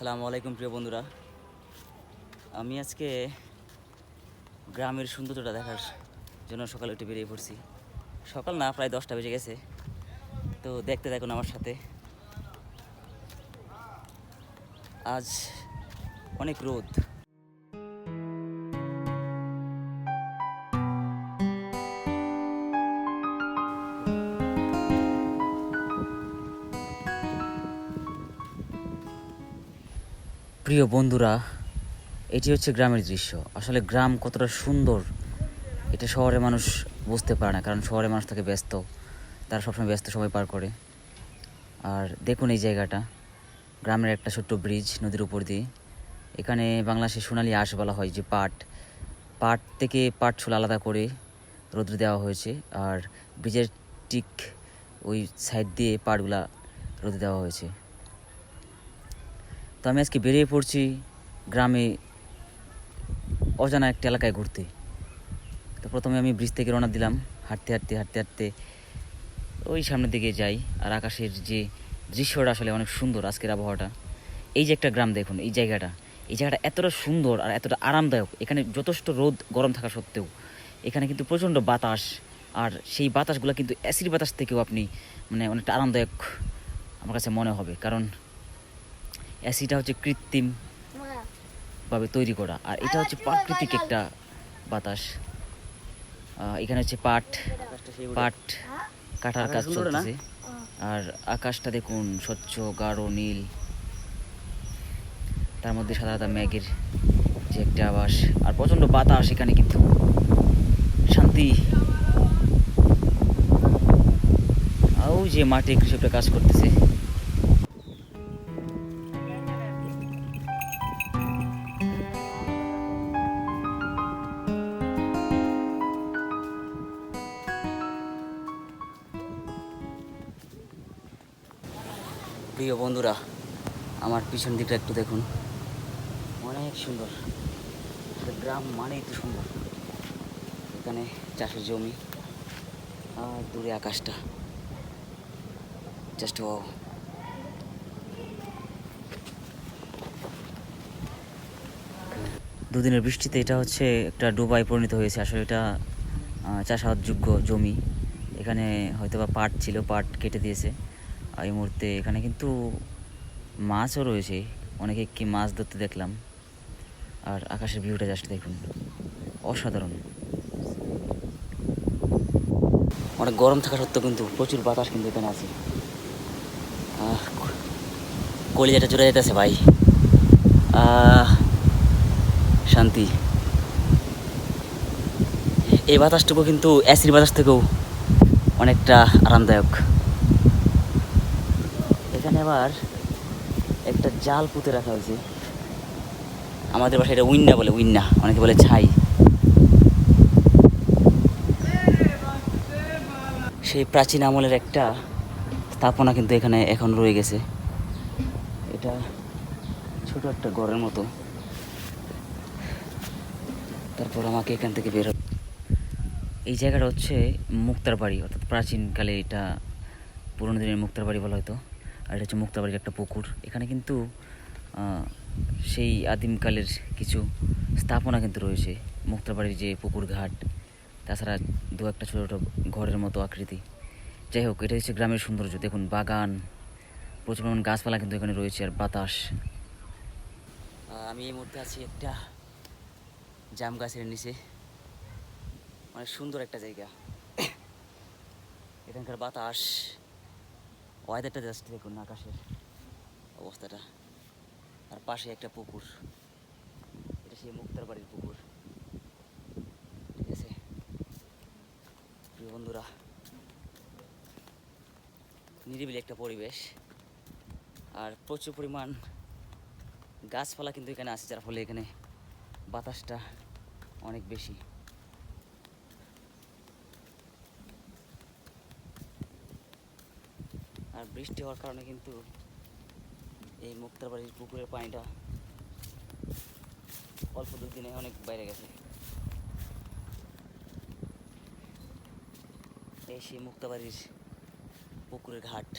আসসালামু আলাইকুম, প্রিয় বন্ধুরা। আমি আজকে গ্রামের সৌন্দর্যটা দেখার জন্য সকালে উঠে বেরিয়ে পড়ছি। সকাল না, প্রায় দশটা বেজে গেছে। তো দেখতে দেখুন আমার সাথে। আজ অনেক রোদ। প্রিয় বন্ধুরা, এটি হচ্ছে গ্রামের দৃশ্য। আসলে গ্রাম কতটা সুন্দর, এটা শহরের মানুষ বুঝতে পারে না, কারণ শহরের মানুষ থাকে ব্যস্ত, তারা সবসময় ব্যস্ত সময় পার করে। আর দেখুন এই জায়গাটা, গ্রামের একটা ছোট্ট ব্রিজ নদীর উপর দিয়ে। এখানে বাংলাদেশে সোনালি আঁশ বলা হয়, যে পাট। পাট থেকে পাট ছোলা আলাদা করে রোদ্রে দেওয়া হয়েছে, আর ব্রিজের ঠিক ওই সাইড দিয়ে পাটগুলা রোদে দেওয়া হয়েছে। তো আমি আজকে বেরিয়ে পড়ছি গ্রামে অজানা একটা এলাকায় ঘুরতে। তো প্রথমে আমি ব্রিজ থেকে রওনা দিলাম, হাঁটতে হাঁটতে হাঁটতে হাঁটতে ওই সামনের দিকে যাই আর আকাশের যে দৃশ্যটা আসলে অনেক সুন্দর আজকের আবহাওয়াটা। এই যে একটা গ্রাম দেখুন, এই জায়গাটা এই জায়গাটা এতটা সুন্দর আর এতটা আরামদায়ক। এখানে যথেষ্ট রোদ, গরম থাকা সত্ত্বেও এখানে কিন্তু প্রচণ্ড বাতাস আর সেই বাতাসগুলো কিন্তু অ্যাসিড বাতাস থেকেও আপনি মানে অনেকটা আরামদায়ক আমার কাছে মনে হবে। কারণ অ্যাসিডটা হচ্ছে কৃত্রিম ভাবে তৈরি করা। আর এটা হচ্ছে প্রাকৃতিক একটা বাতাস। এখানে হচ্ছে পাট পাট কাটার কাজ? চলতেছে। আর আকাশটা দেখুন স্বচ্ছ গাঢ় নীল। তার মধ্যে সাদা সাদা মেঘের যে একটা আবাস আর প্রচণ্ড বাতাস এখানে কিন্তু। শান্তি। আর ওই যে মাঠে কৃষকরা কাজ করতেছে। প্রিয় বন্ধুরা, আমার পিছন দিকটা একটু দেখুন। অনেক সুন্দর। গ্রাম মানেই তো সুন্দর। এখানে চাষের জমি আর দূরে আকাশটা। জাস্ট ও দুদিনের বৃষ্টিতে এটা হচ্ছে একটা ডুবাই পরিণত হয়েছে। আসলে এটা চাষাবাদযোগ্য জমি। এখানে হয়তো বা পাট ছিল, পাট কেটে দিয়েছে। এই মুহূর্তে এখানে কিন্তু মাছও রয়েছে। অনেকে কি মাছ ধরতে দেখলাম। আর আকাশের ভিউটা জাস্ট দেখুন। অসাধারণ। অনেক গরম থাকা সত্ত্বেও কিন্তু প্রচুর বাতাস কিন্তু এখানে আছে। কলিজাটা চলে যেতেছে ভাই। শান্তি। এই বাতাসটুকু কিন্তু অ্যাসিড বাতাস থেকেও অনেকটা আরামদায়ক। এখানে আবার একটা জাল পুঁতে রাখা হয়েছে। আমাদের বাসায় এটা উইন্না বলে, উইন্না। অনেকে বলে ছাই। সেই প্রাচীন আমলের একটা স্থাপনা কিন্তু এখানে এখন রয়ে গেছে। এটা ছোট একটা ঘরের মতো। তারপর আমাকে এখান থেকে বের এই জায়গাটা হচ্ছে মুক্তার বাড়ি, অর্থাৎ প্রাচীনকালে এটা পুরোনো দিনের মুক্তার বাড়ি বলা হতো। আর এটা হচ্ছে মুক্তার বাড়ির একটা পুকুর। এখানে কিন্তু সেই আদিমকালের কিছু স্থাপনা কিন্তু রয়েছে। মুক্তাবাড়ির যে পুকুর ঘাট, তাছাড়া দু একটা ছোটো ছোটো ঘরের মতো আকৃতি। যাই হোক, এটা হচ্ছে গ্রামের সৌন্দর্য। দেখুন, বাগান, প্রচুর পরিমাণ গাছপালা কিন্তু এখানে রয়েছে আর বাতাস। আমি এই মুহূর্তে আছি একটা জাম গাছের নিচে। অনেক সুন্দর একটা জায়গা। এখানকার বাতাস। ওয়েদারটা জাস্ট দেখুন আকাশের অবস্থাটা। আর পাশে একটা পুকুর। এটা সেই মুক্তার বাড়ির পুকুর। ঠিক আছে? প্রিয় বন্ধুরা, নিরিবিলি একটা পরিবেশ। আর প্রচুর পরিমাণ গাছপালা কিন্তু এখানে আছে, যার ফলে এখানে বাতাসটা অনেক বেশি। আর বৃষ্টি হওয়ার কারণে কিন্তু এই মুক্তার বাড়ির পুকুরের পানিটা অল্প দুদিনে অনেক বাইরে গেছে। এই সেই মুক্তাবাড়ির পুকুরের ঘাট।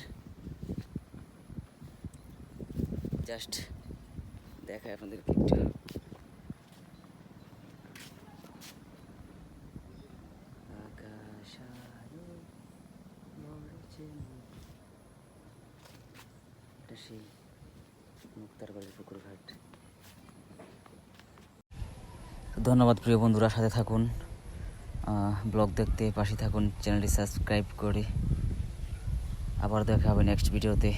জাস্ট দেখায় আপনাদেরকে একটু। এটা সেই ধন্যবাদ প্রিয় বন্ধুরা, সাথে থাকুন। ব্লগ দেখতে পাশে থাকুন, চ্যানেলটি সাবস্ক্রাইব করে। আবার দেখা হবে নেক্সট ভিডিওতে